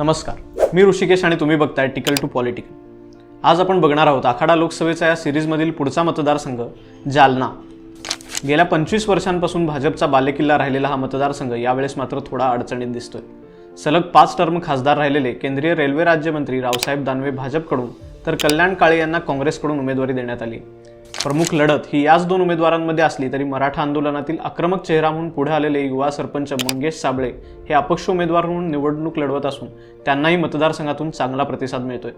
नमस्कार. मी ऋषिकेश आणि तुम्ही बघताय टिकल टू पॉलिटिकल आज आपण बघणार आहोत आखाडा लोकसभेचा या सिरीजमधील पुढचा मतदारसंघ जालना. गेल्या पंचवीस वर्षांपासून भाजपचा बालेकिल्ला राहिलेला हा मतदारसंघ यावेळेस मात्र थोडा अडचणीत दिसतोय. सलग पाच टर्म खासदार राहिलेले केंद्रीय रेल्वे राज्यमंत्री रावसाहेब दानवे भाजपकडून तर कल्याण काळे यांना काँग्रेसकडून उमेदवारी देण्यात आली. प्रमुख लढत ही याच दोन उमेदवारांमध्ये असली तरी मराठा आंदोलनातील आक्रमक चेहरा म्हणून पुढे आलेले युवा सरपंच मंगेश साबळे हे अपक्ष उमेदवार म्हणून निवडणूक लढवत असून त्यांनाही मतदारसंघातून चांगला प्रतिसाद मिळतोय.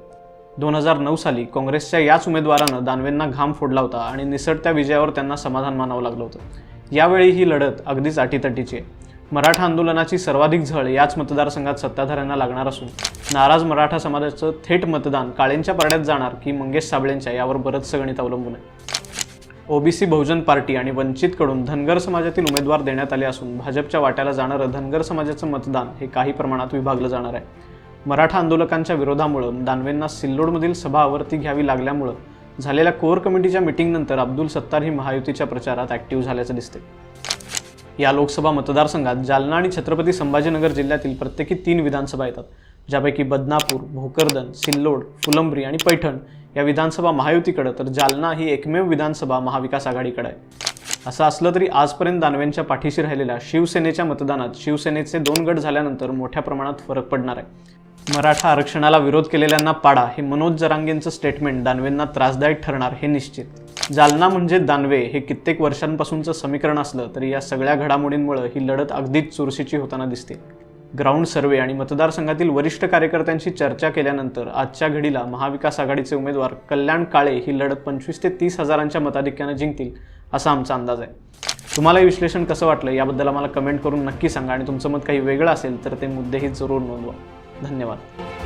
दोन हजार नऊ साली काँग्रेसच्या याच उमेदवारानं दानवेंना घाम फोडला होता आणि निसटत्या विजयावर त्यांना समाधान मानावं लागलं होतं. यावेळी ही लढत अगदीच अटीतटीची आहे. मराठा आंदोलनाची सर्वाधिक झळ याच मतदारसंघात सत्ताधाऱ्यांना लागणार असून नाराज मराठा समाजाचं थेट मतदान काळेंच्या पारड्यात जाणार की मंगेश साबळेंच्या यावर बरंचसं गणित अवलंबून आहे. ओबीसी बहुजन पार्टी आणि वंचितकडून धनगर समाजातील उमेदवार देण्यात आले असून भाजपच्या वाट्याला जाणारं धनगर समाजाचं मतदान हे काही प्रमाणात विभागलं जाणार आहे. मराठा आंदोलकांच्या विरोधामुळं दानवेंना सिल्लोडमधील सभा आवर्ती घ्यावी लागल्यामुळं झालेल्या कोर कमिटीच्या मिटिंगनंतर अब्दुल सत्तार ही महायुतीच्या प्रचारात ॲक्टिव्ह झाल्याचं दिसते या लोकसभा मतदारसंघात जालना आणि छत्रपती संभाजीनगर जिल्ह्यातील प्रत्येकी तीन विधानसभा येतात ज्यापैकी बदनापूर भोकरदन सिल्लोड फुलंब्री आणि पैठण या विधानसभा महायुतीकडे तर जालना ही एकमेव विधानसभा महाविकास आघाडीकडे आहे. असं असलं तरी आजपर्यंत दानवेंच्या पाठीशी राहिलेल्या शिवसेनेच्या मतदानात शिवसेनेचे दोन गट झाल्यानंतर मोठ्या प्रमाणात फरक पडणार आहे. मराठा आरक्षणाला विरोध केलेल्यांना पाडा हे मनोज जरांगेंचं स्टेटमेंट दानवेंना त्रासदायक ठरणार हे निश्चित. जालना म्हणजे दानवे हे कित्येक वर्षांपासूनचं समीकरण असलं तरी या सगळ्या घडामोडींमुळे ही लढत अगदीच चुरशीची होताना दिसते. ग्राउंड सर्वे आणि मतदारसंघातील वरिष्ठ कार्यकर्त्यांशी चर्चा केल्यानंतर आजच्या घडीला महाविकास आघाडीचे उमेदवार कल्याण काळे ही लढत पंचवीस ते तीस हजारांच्या मताधिक्यानं जिंकतील असा आमचा अंदाज आहे. तुम्हाला हे विश्लेषण कसं वाटलं याबद्दल आम्हाला कमेंट करून नक्की सांगा आणि तुमचं मत काही वेगळं असेल तर ते मुद्देही जरूर नोंदवा. धन्यवाद.